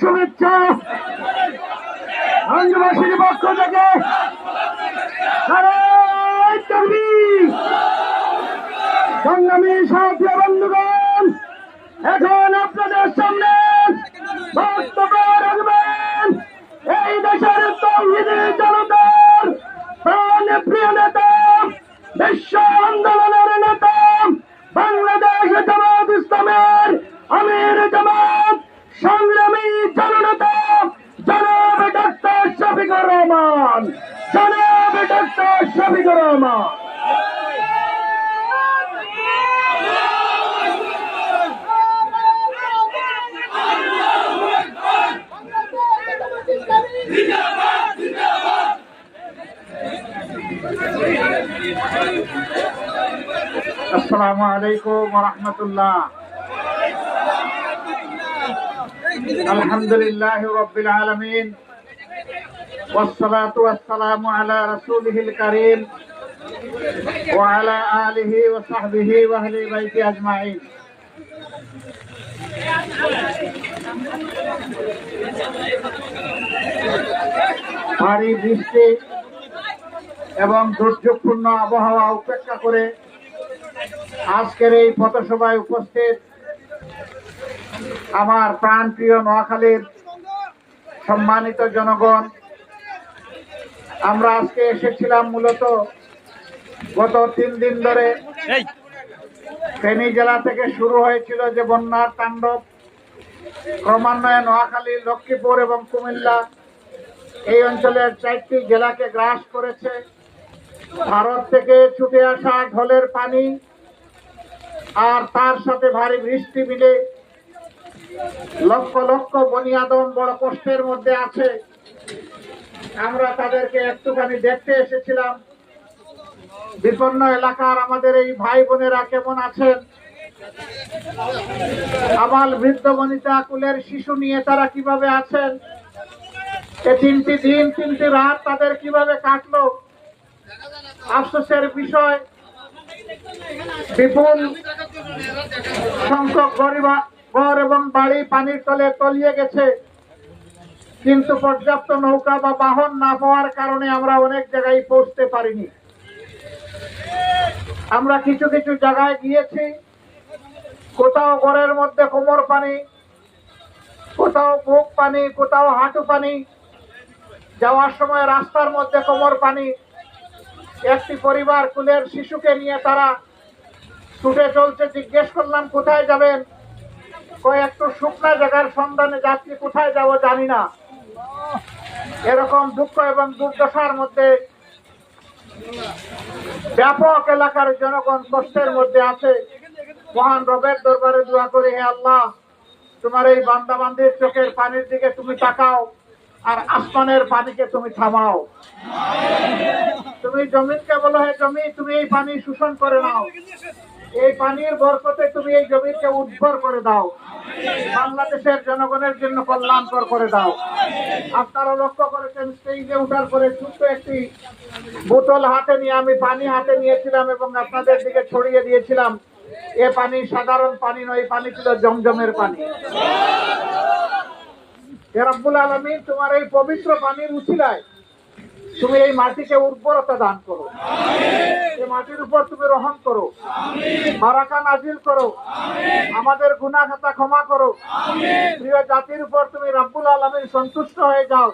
শুভেচ্ছা আঞ্জবাসীর পক্ষ থেকে। সংগ্রামী সাথী বন্ধুগণ, এখন আপনাদের সামনে বক্তব্য এই দেশের তৌহিদি জনতার প্রাণ প্রিয় নেতা রহমান শফিকুর রহমান। আসসালামু আলাইকুম রহমতুল্লাহ। আলহামদুলিল্লাহ রব্বিল আলামিন। والصلاة والسلام على رسوله الكريم وعلى آله وصحبه وأهل بيته أجمعين ভারী বৃষ্টি এবং দুর্যোগপূর্ণ আবহাওয়া উপেক্ষা করে আজকের এই পথসভায় উপস্থিত আমার প্রাণপ্রিয় নোয়াখালীর সম্মানিত জনগণ আমরা আজকে এসেছিলাম মূলত গত তিন দিন ধরে ফেনী জেলা থেকে শুরু হয়েছিল যে বন্যার তাণ্ডব। ক্রমান্বয়ে নোয়াখালী লক্ষ্মীপুর এবং কুমিল্লা এই অঞ্চলের চারটি জেলাকে গ্রাস করেছে। ভারত থেকে ছুটে আসা ঢলের পানি আর তার সাথে ভারী বৃষ্টি মিলে লক্ষ লক্ষ বনিয়াদম বড় কষ্টের মধ্যে আছে। আমরা তাদেরকে একটুখানি দেখতে এসেছিলাম। বিপন্ন এলাকার আমাদের এই ভাই বোনেরা কেমন আছেন? আবাল বৃদ্ধ বনিতা কুলের শিশু নিয়ে তারা কীভাবে আছেন? এ তিনটি দিন, তিনটি রাত তাদের কীভাবে কাটলো? আফসোসের বিষয়, বিপুল সংখ্যক গরিবা ঘর এবং বাড়ি পানির তলে তলিয়ে গেছে। কিন্তু পর্যাপ্ত নৌকা বা বাহন না পাওয়ার কারণে আমরা অনেক জায়গায় পৌঁছতে পারিনি। আমরা কিছু কিছু জায়গায় গিয়েছি, কোথাও ঘরের মধ্যে কোমর পানি, কোথাও বুক পানি, কোথাও হাঁটু পানি, যাওয়ার সময় রাস্তার মধ্যে কোমর পানি। একটি পরিবার কুলের শিশুকে নিয়ে তারা ছুটে চলছে, জিজ্ঞেস করলাম, কোথায় যাবেন? কয় একটু শুকনা জায়গার সন্ধানে যাচ্ছি কোথায় যাব জানি না। এরকম দুঃখ এবং দুর্দশার মধ্যে ব্যাপক এলাকার জনগণ কষ্টের মধ্যে আছে। মহান রবের দরবারে দোয়া করে, হে আল্লাহ, তোমার এই বান্দা বান্দির চোখের পানির দিকে তুমি তাকাও আর আসমানের পানিকে তুমি থামাও। তুমি জমিনকে বলো, হে জমি তুমি এই পানি শোষণ করে নাও। এই পানির বরকতে তুমি এই জমিকে উদ্ভর করে দাও। বাংলাদেশের জনগণের জন্য কল্যাণকর করে দাও। আপনারা লক্ষ্য করেছেন, স্টেজে উঠার পরে ছোট্ট একটি বোতল হাতে নিয়ে আমি পানি হাতে নিয়েছিলাম এবং আপনাদের দিকে ছড়িয়ে দিয়েছিলাম। এ পানি সাধারণ পানি নয় পানি ছিল জমজমের পানি। রব্বুল আলমী তোমার এই পবিত্র পানির উচিলায় তুমি এই মাটিকে উর্বরতা দান করো। এই মাটির উপর তুমি রহম করো। বারাকা নাজিল করো। আমাদের গুনাখাতা ক্ষমা করো। প্রিয় জাতির উপর তুমি রব্বুল আলমীর সন্তুষ্ট হয়ে যাও।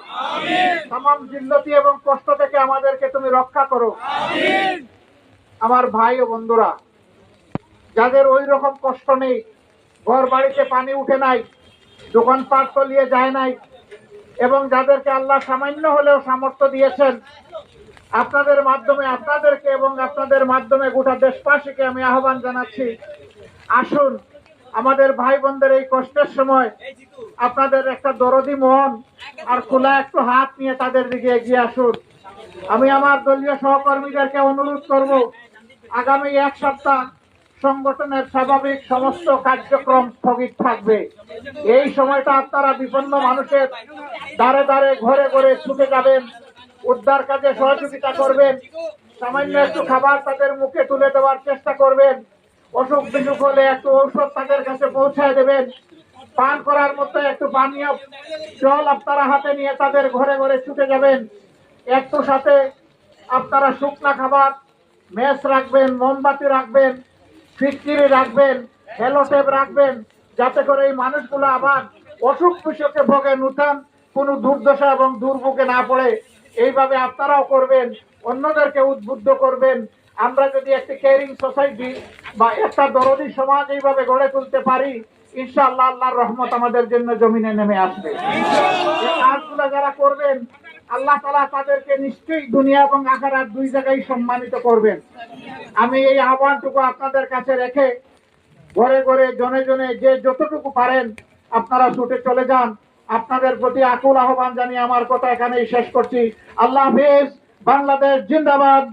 তাম জিল্লতি এবং কষ্ট থেকে আমাদেরকে তুমি রক্ষা করো। আমার ভাই ও বন্ধুরা যাদের ওই রকম কষ্ট নেই ঘর বাড়িতে পানি উঠে নাই দোকানপাট তলিয়ে যায় নাই এবং যাদেরকে আল্লাহ সামান্য হলেও সামর্থ্য দিয়েছেন, আপনাদের মাধ্যমে আপনাদেরকে এবং আপনাদের মাধ্যমে গোটা দেশবাসীকে আমি আহ্বান জানাচ্ছি। আসুন, আমাদের ভাই বোনদের এই কষ্টের সময় আপনাদের একটা দরদি মন আর খোলা একটু হাত নিয়ে তাদের দিকে এগিয়ে আসুন। আমি আমার দলীয় সহকর্মীদেরকে অনুরোধ করব, আগামী এক সপ্তাহ সংগঠনের স্বাভাবিক সমস্ত কার্যক্রম স্থগিত থাকবে। এই সময়টা আপনারা বিপন্ন মানুষের দাঁড়ে দাঁড়ে ঘরে ঘরে ছুটে যাবেন, উদ্ধার কাজে সহযোগিতা করবেন, সামান্য একটু খাবার তাদের মুখে তুলে দেওয়ার চেষ্টা করবেন, অসুখ বিসুখ হলে একটু ঔষধ তাদের কাছে পৌঁছায় দেবেন, পান করার মতো একটু পানীয় জল আপনারা হাতে নিয়ে তাদের ঘরে ঘরে ছুটে যাবেন। একটু সাথে আপনারা শুকনা খাবার, মেস রাখবেন, মোমবাতি রাখবেন ফিটকিরি রাখবেন হেলোটেপ রাখবেন, যাতে করে এই মানুষগুলো আবার অসুখ বিসুখে ভোগে নূতন কোনো দুর্দশা এবং দুর্ভোগে না পড়ে। এইভাবে আপনারাও করবেন, অন্যদেরকে উদ্বুদ্ধ করবেন। আমরা যদি একটি কেয়ারিং সোসাইটি বা একটা দরদি সমাজ এইভাবে গড়ে তুলতে পারি, ইনশাআল্লাহ আল্লাহর রহমত আমাদের জন্য জমিনে নেমে আসবে। কাজগুলো যারা করবেন আল্লাহ তালা তাদেরকে নিশ্চয়ই দুনিয়া এবং আখারাত দুই জায়গায় সম্মানিত করবেন। আমি এই আহ্বানটুকু আপনাদের কাছে রেখে ঘরে ঘরে জনে জনে যে যতটুকু পারেন আপনারা ছুটে চলে যান। আপনাদের প্রতি আকুল আহ্বান জানিয়ে আমার কথা এখানেই শেষ করছি। আল্লাহ হাফেজ, বাংলাদেশ জিন্দাবাদ,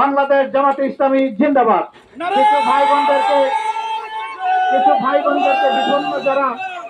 বাংলাদেশ জামাতে ইসলামী জিন্দাবাদ। কিছু ভাই বোনদেরকে কিছু ভাই বোনদেরকে বিভিন্ন যারা